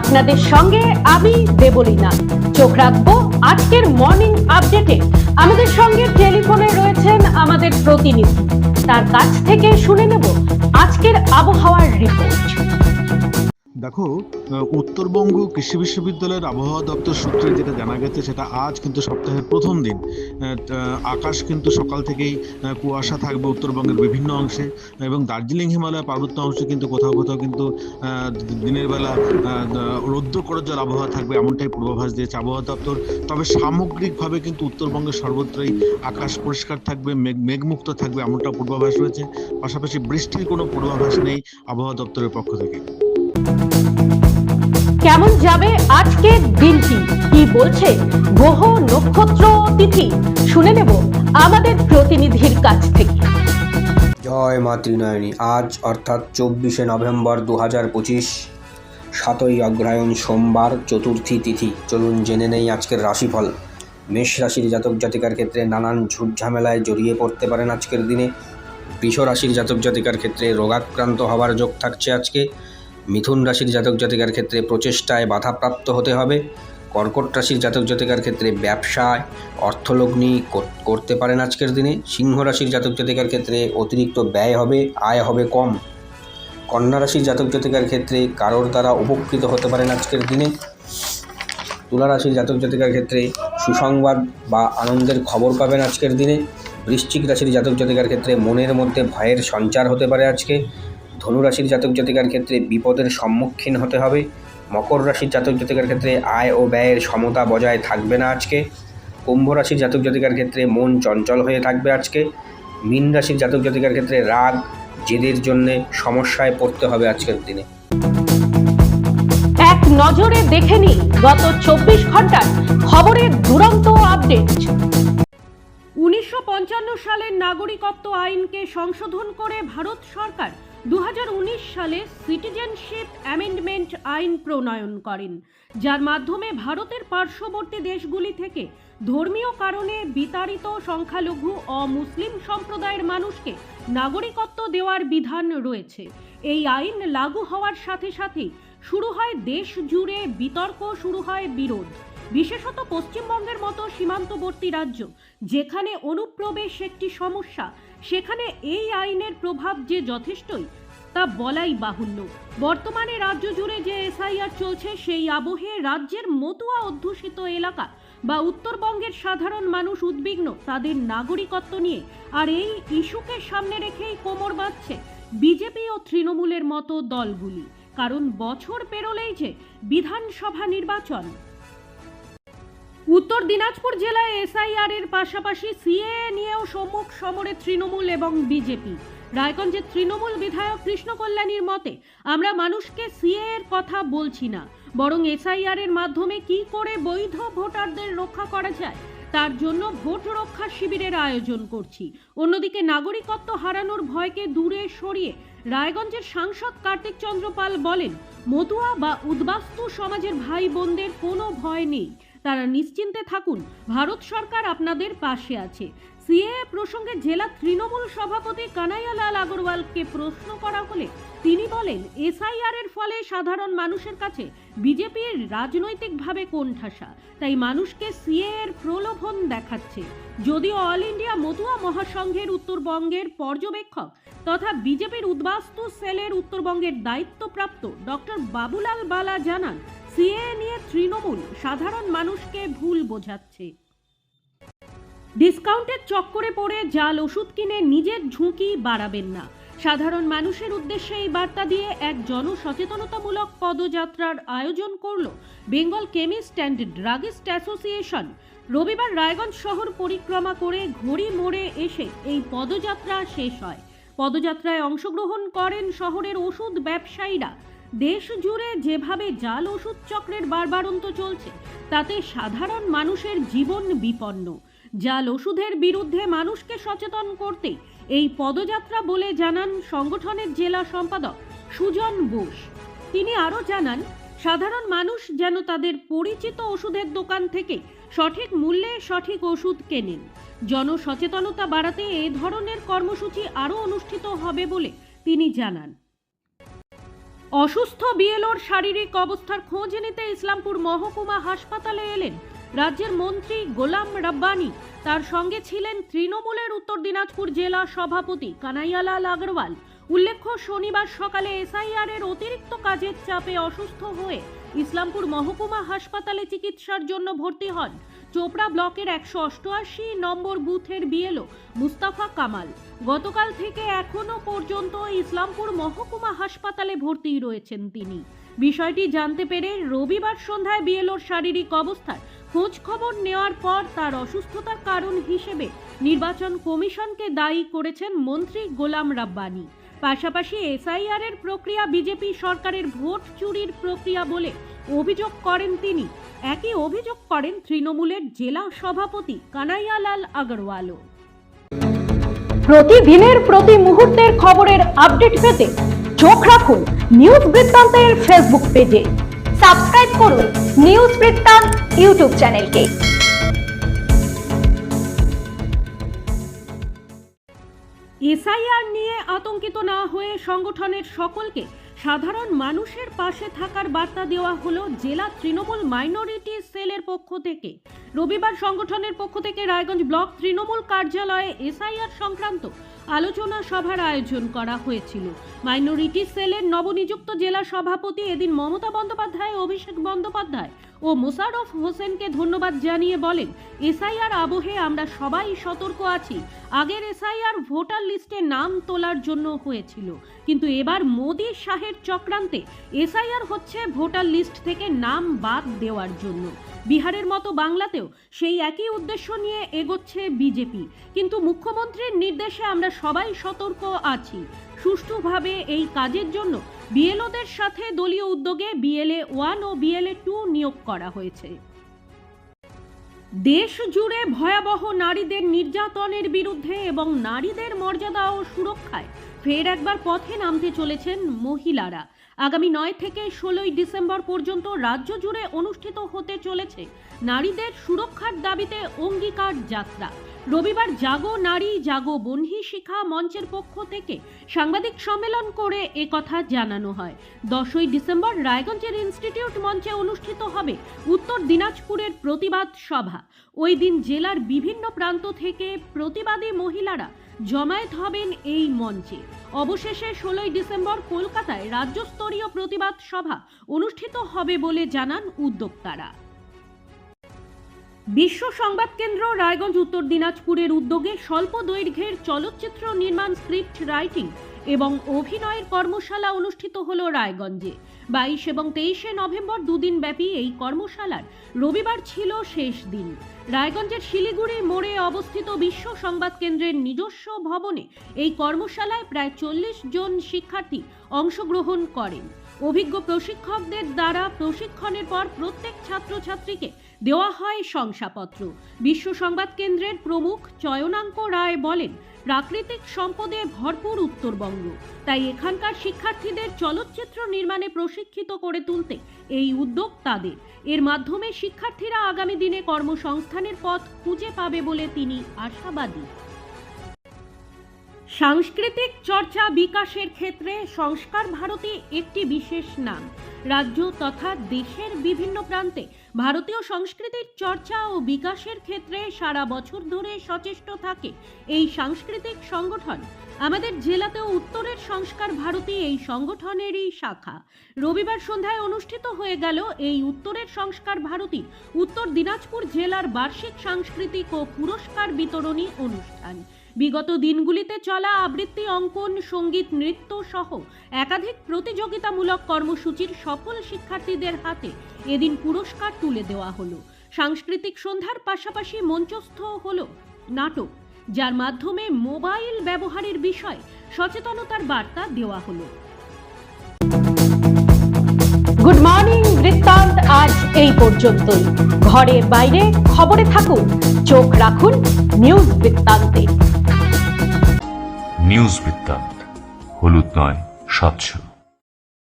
আপনাদের সঙ্গে আমি দেবলীনা। চোখ রাখব আজকের মর্নিং আপডেটে আমাদের সঙ্গে টেলিফোনে রয়েছেন আমাদের প্রতিনিধি। তার কাছ থেকে শুনে নেব আজকের আবহাওয়ার রিপোর্ট দেখো উত্তরবঙ্গ কৃষি বিশ্ববিদ্যালয়ের আবহাওয়া দপ্তর সূত্রে যেটা জানা গেছে, সেটা আজ কিন্তু সপ্তাহের প্রথম দিন। আকাশ কিন্তু সকাল থেকেই কুয়াশা থাকবে উত্তরবঙ্গের বিভিন্ন অংশে এবং দার্জিলিং, হিমালয় পার্বত্য অংশে কিন্তু কোথাও কোথাও কিন্তু দিনের বেলা রৌদ্র জল আবহাওয়া থাকবে এমনটাই পূর্বাভাস দিয়েছে আবহাওয়া দপ্তর। তবে সামগ্রিকভাবে কিন্তু উত্তরবঙ্গের সর্বত্রই আকাশ পরিষ্কার থাকবে, মেঘ, মেঘমুক্ত থাকবে এমনটা পূর্বাভাস রয়েছে। পাশাপাশি বৃষ্টির কোনো পূর্বাভাস নেই আবহাওয়া দপ্তরের পক্ষ থেকে। কেমন যাবে আজকের দিনটি? কি বলছে গ্রহ নক্ষত্র তিথি? শুনে নেব আমাদের প্রতিনিধির কাছ থেকে। জয় মা ত্রিনয়নী, আজ অর্থাৎ চব্বিশে নভেম্বর দু হাজার পঁচিশ, সাতই অগ্রহায়ণ সোমবার, চতুর্থী তিথি। চলুন জেনে নেই আজকের রাশিফল। মেষ রাশির জাতক জাতিকার ক্ষেত্রে নানান ঝামেলায় জড়িয়ে পড়তে পারেন আজকের দিনে। বৃষ রাশির জাতক জাতিকার ক্ষেত্রে রোগাক্রান্ত হওয়ার যোগ থাকছে আজকে। মিথুন রাশির জাতক জাতিকার ক্ষেত্রে প্রচেষ্টায় বাধাপ্রাপ্ত হতে হবে। কর্কট রাশির জাতক জাতিকার ক্ষেত্রে ব্যবসায় অর্থলগ্নি কর- করতে পারেন আজকের দিনে। সিংহ রাশির জাতক জাতিকার ক্ষেত্রে অতিরিক্ত ব্যয় হবে, আয় হবে কম। কন্যা রাশির জাতক জাতিকার ক্ষেত্রে কারোর দ্বারা উপকৃত হতে পারেন আজকের দিনে। তুলা রাশির জাতক জাতিকার ক্ষেত্রে সুসংবাদ বা আনন্দের খবর পাবেন আজকের দিনে। বৃশ্চিক রাশির জাতক জাতিকার ক্ষেত্রে মনের মধ্যে ভয়ের সঞ্চার হতে পারে আজকে। ধনু রাশির জাতক জাতিকার ক্ষেত্রে বিপদের সম্মুখীন হতে হবে। মকর রাশির জাতক জাতিকার ক্ষেত্রে আয় ও ব্যয়ের সমতা বজায় থাকবে না আজকে। কুম্ভ রাশির জাতক জাতিকার ক্ষেত্রে মন চঞ্চল হয়ে থাকবে আজকে। মীন রাশির জাতক জাতিকার ক্ষেত্রে রাগ, জেদের জন্য সমস্যায় পড়তে হবে আজকের দিনে। এক নজরে দেখে নিই গত চব্বিশ ঘণ্টার খবরের দুরন্ত আপডেট। উনিশশো পঞ্চান্ন সালের নাগরিকত্ব আইনকে সংশোধন করে ভারত সরকার দুহাজার উনিশ সালে সিটিজেনশিপ অ্যামেন্ডমেন্ট আইন প্রণয়ন করেন, যার মাধ্যমে ভারতের পার্শ্ববর্তী দেশগুলি থেকে ধর্মীয় কারণে বিতাড়িত সংখ্যালঘু অমুসলিম সম্প্রদায়ের মানুষকে নাগরিকত্ব দেওয়ার বিধান রয়েছে। এই আইন লাগু হওয়ার সাথে সাথেই শুরু হয় দেশ জুড়ে বিতর্ক, শুরু হয় বিরোধ। বিশেষত পশ্চিমবঙ্গের মতো সীমান্তবর্তী রাজ্য, যেখানে অনুপ্রবেশ একটি সমস্যা সেখানে এই আইনের প্রভাব যে যথেষ্টই, তা বলাই বাহুল্য। বর্তমানে রাজ্য জুড়ে যে এসআইআর চলছে, সেই আবহে রাজ্যের মতুয়া অধ্যুষিত এলাকা বা উত্তরবঙ্গের সাধারণ মানুষ উদ্বিগ্ন তাদের নাগরিকত্ব নিয়ে, আর এই ইস্যুকে সামনে রেখেই কোমর বাঁধছে বিজেপি ও তৃণমূলের মতো দলগুলি। কারণ বছর পেরোলেই যে বিধানসভা নির্বাচন উত্তর দিনাজপুর জেলায় এসআইআর এর পাশাপাশি সিএ নিয়েও সম্মুখ সমরে তৃণমূল এবং বিজেপি। রায়গঞ্জের তৃণমূল বিধায়ক কৃষ্ণ কল্যাণীর মতে, আমরা মানুষকে সিএ এর কথা বলছি না, বরং এসআইআর এর মাধ্যমে কি করে বৈধ ভোটারদের রক্ষা করা যায়, তার জন্য ভোট রক্ষা শিবিরের আয়োজন করছি। অন্যদিকে নাগরিকত্ব হারানোর ভয়কে দূরে সরিয়ে রায়গঞ্জের সাংসদ কার্তিক চন্দ্র পাল বলেন, মতুয়া বা উদ্বাস্তু সমাজের ভাই বোনদের কোনো ভয় নেই। তারা নিশ্চিন্তে থাকুন, ভারত সরকার আপনাদের পাশে আছে। সিএ প্রসঙ্গে জেলা তৃণমূল সভাপতি কানাইয়ালাল আগরওয়ালকে প্রশ্ন করা হলে তিনি বলেন, এসআইআর এর ফলে সাধারণ মানুষের কাছে বিজেপির রাজনৈতিকভাবে কোণঠাসা, তাই মানুষকে সিএ এর প্রলোভন দেখাচ্ছে। যদিও অল ইন্ডিয়া মতুয়া মহাসংঘের উত্তরবঙ্গের পর্যবেক্ষক তথা বিজেপির উদ্বাস্তু সেলের উত্তরবঙ্গের দায়িত্বপ্রাপ্ত ডক্টর বাবুলাল বালা জানান সিএ নিয়ে তৃণমূল সাধারণ মানুষকে ভুল বোঝাচ্ছে। ডিসকাউন্টের চক্করে পড়ে জাল ওষুধ কিনে নিজের ঝুঁকি বাড়াবেন না। সাধারণ মানুষের উদ্দেশ্যে এই বার্তা দিয়ে এক জনসচেতনতামূলক পদযাত্রার আয়োজন করল Bengal chemist and druggist association. রবিবার রায়গঞ্জ শহর পরিক্রমা করে ঘড়ি মোড়ে এসে এই পদযাত্রা শেষ হয়। পদযাত্রায় অংশগ্রহণ করেন শহরের ওষুধ ব্যবসায়ীরা। দেশ জুড়ে যেভাবে জাল ওষুধ চক্রের বারবারন্ত চলছে, তাতে সাধারণ মানুষের জীবন বিপন্ন। জাল ওষুধের বিরুদ্ধে মানুষকে সচেতন করতে এই পদযাত্রা বলে জানান সংগঠনের জেলা সম্পাদক সুজন বোস। তিনি আরও জানান, সাধারণ মানুষ যেন তাদের পরিচিত ওষুধের দোকান থেকে সঠিক মূল্যে সঠিক ওষুধ কেনেন। জনসচেতনতা বাড়াতে এ ধরনের কর্মসূচি আরও অনুষ্ঠিত হবে বলে তিনি জানান। অসুস্থ বিএলওর শারীরিক অবস্থার খোঁজ নিতে ইসলামপুর মহকুমা হাসপাতালে এলেন রাজ্যের মন্ত্রী গোলাম রাব্বানি। তার সঙ্গে ছিলেন তৃণমূলের উত্তর দিনাজপুর জেলা সভাপতি কানাইয়ালাল আগরওয়াল। উল্লেখ্য, শনিবার সকালে এসআইআর এর অতিরিক্ত কাজের চাপে অসুস্থ হয়ে ইসলামপুর মহকুমা হাসপাতালে চিকিৎসার জন্য ভর্তি হন। চোপড়া ব্লকের একশো অষ্টআশি নম্বর বুথের বিএলও মুস্তাফা কামাল। গতকাল থেকে এখনও পর্যন্ত ইসলামপুর মহকুমা হাসপাতালে ভর্তি রয়েছেন তিনি। বিষয়টি জানতে পেরে রবিবার সন্ধ্যায় বিএলওর শারীরিক অবস্থার খোঁজ খবর নেওয়ার পর তার অসুস্থতার কারণ হিসেবে নির্বাচন কমিশনকে দায়ী করেছেন মন্ত্রী গোলাম রাব্বানি। পাশাপাশি এসআইআর এর প্রক্রিয়া বিজেপি সরকারের ভোট চুরির প্রক্রিয়া বলে অভিযোগ করেন তিনি। একই অভিযোগ করেন তৃণমূলের জেলা সভাপতি কানাইয়ালাল আগরওয়ালও। প্রতিদিনের প্রতি মুহূর্তের খবরের আপডেট পেতে চোখ রাখুন নিউজ বৃত্তান্তের ফেসবুক পেজে। সাবস্ক্রাইব করুন নিউজ বৃত্তান্ত ইউটিউব চ্যানেলকে। এসআইআর নিয়ে আতঙ্কিত না হয়ে সংগঠনের সকলকে সাধারণ মানুষের পাশে থাকার বার্তা দেওয়া হলো জেলা তৃণমূল মাইনরিটি সেলের পক্ষ থেকে। রবিবার সংগঠনের পক্ষ থেকে রায়গঞ্জ ব্লক তৃণমূল কার্যালয়ে এসআইআর সংক্রান্ত আলোচনা সভার আয়োজন করা হয়েছিল। মাইনরিটি সেলের নবনিযুক্ত জেলা সভাপতি এদিন মমতা বন্দ্যোপাধ্যায় অভিষেক বন্দ্যোপাধ্যায় ও মোশাররফ হোসেনকে ধন্যবাদ জানিয়ে বলেন, এসআইআর আবহে আমরা সবাই সতর্ক আছি। আগের এসআইআর ভোটার লিস্টে নাম তোলার জন্য হয়েছিল। কিন্তু এবার মোদী শাহের চক্রান্তে এসআইআর হচ্ছে ভোটার লিস্ট থেকে নাম বাদ দেওয়ার জন্য। বিহারের মতো বাংলাতেও সেই একই উদ্দেশ্য নিয়ে এগোচ্ছে বিজেপি। কিন্তু মুখ্যমন্ত্রীর নির্দেশে আমরা সবাই সতর্ক আছি। সুষ্ঠুভাবে এই কাজের জন্য বিএলওদের সাথে দলীয় উদ্যোগে বিএলএ ওয়ান ও বিএলএ টু নিয়োগ করা হয়েছে। দেশ জুড়ে ভয়াবহ নারীদের নির্যাতনের বিরুদ্ধে এবং নারীদের মর্যাদা ও সুরক্ষায় ফের একবার পথে নামতে চলেছেন মহিলারা। আগামী নয় থেকে ষোলোই ডিসেম্বর পর্যন্ত রাজ্য জুড়ে অনুষ্ঠিত হতে চলেছে নারীদের সুরক্ষার দাবিতে অঙ্গীকার যাত্রা। রবিবার জাগো নারী, জাগো বহ্নি শিখা মঞ্চের পক্ষ থেকে সাংবাদিক সম্মেলন করে এ কথা জানানো হয়। দশই ডিসেম্বর রায়গঞ্জের ইনস্টিটিউট মঞ্চে অনুষ্ঠিত হবে উত্তর দিনাজপুরের প্রতিবাদ সভা। ওই দিন জেলার বিভিন্ন প্রান্ত থেকে প্রতিবাদী মহিলারা জমায়েত হবেন এই মঞ্চে। অবশেষে ষোলোই ডিসেম্বর কলকাতায় রাজ্যস্তরীয় প্রতিবাদ সভা অনুষ্ঠিত হবে বলে জানান উদ্যোক্তারা। বিশ্ব সংবাদ কেন্দ্র রায়গঞ্জ, উত্তর দিনাজপুরের উদ্যোগে স্বল্প দৈর্ঘ্যের চলচ্চিত্র নির্মাণ স্ক্রিপ্ট রাইটিং এবং অভিনয়ের কর্মশালা অনুষ্ঠিত হল রায়গঞ্জে। বাইশ এবং তেইশে নভেম্বর দুদিন ব্যাপী এই কর্মশালার। রবিবার ছিল শেষ দিন। রায়গঞ্জের শিলিগুড়ি মোড়ে অবস্থিত বিশ্ব সংবাদ কেন্দ্রের নিজস্ব ভবনে এই কর্মশালায় প্রায় চল্লিশ জন শিক্ষার্থী অংশগ্রহণ করেন। অভিজ্ঞ প্রশিক্ষকদের দ্বারা প্রশিক্ষণের পর প্রত্যেক ছাত্রছাত্রীকে দেওয়া হয় শংসাপত্র। বিশ্ব সংবাদ কেন্দ্রের প্রমুখ চয়নাঙ্ক রায় বলেন, প্রাকৃতিক সম্পদে ভরপুর উত্তরবঙ্গ। তাই এখানকার শিক্ষার্থীদের চলচ্চিত্র নির্মাণে প্রশিক্ষিত করে তুলতে এই উদ্যোগ তাদের। এর মাধ্যমে শিক্ষার্থীরা আগামী দিনে কর্মসংস্থানের পথ খুঁজে পাবে বলে তিনি আশাবাদী। সাংস্কৃতিক চর্চা বিকাশের ক্ষেত্রে সংস্কার ভারতী একটি বিশেষ নাম। রাজ্য তথা দেশের বিভিন্ন প্রান্তে ভারতীয় সংস্কৃতির চর্চা ও বিকাশের ক্ষেত্রে সারা বছর ধরে সচেষ্ট থাকে এই সাংস্কৃতিক সংগঠন। আমাদের জেলাতেও উত্তরের সংস্কার ভারতী এই সংগঠনেরই শাখা। রবিবার সন্ধ্যায় অনুষ্ঠিত হয়ে গেল এই উত্তরের সংস্কার ভারতী উত্তর দিনাজপুর জেলার বার্ষিক সাংস্কৃতিক ও পুরস্কার বিতরণী অনুষ্ঠান। বিগত দিনগুলিতে চলা আবৃত্তি অঙ্কন, সংগীত, নৃত্য সহ একাধিক প্রতিযোগিতামূলক কর্মসূচির সফল শিক্ষার্থীদের হাতে এদিন পুরস্কার তুলে দেওয়া হলো। সাংস্কৃতিক সন্ধ্যার পাশাপাশি মঞ্চস্থ হলো নাটক যার মাধ্যমে মোবাইল ব্যবহারের বিষয়ে সচেতনতার বার্তা দেওয়া হলো। গুড মর্নিং বৃত্তান্ত। আজ এই পর্যন্তই। ঘরে বাইরে খবরে থাকুন চোখ রাখুন নিউজ বৃত্তান্তে। নিউজ বৃত্তান্ত হলুদ নয় স্বচ্ছ